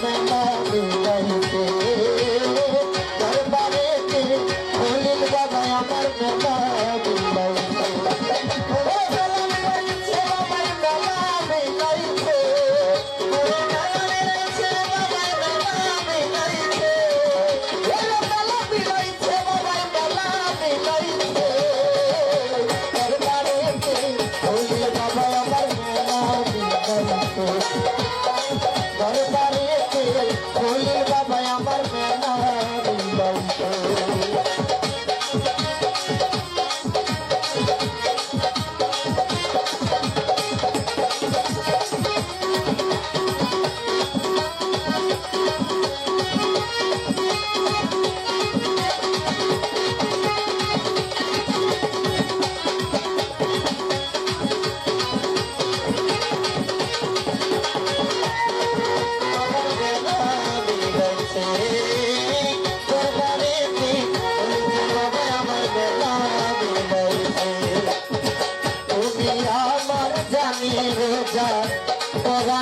Bye-bye.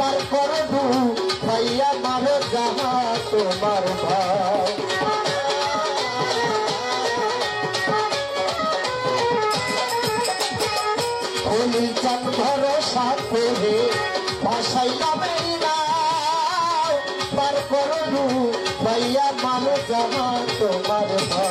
পার করবু ভাইয়া মারে যাহা তোমার ভাই হোলি চান ভরসা করে ভাসাইয়া মেলা পার করবু ভাইয়া মারে যাহা তোমার ভাই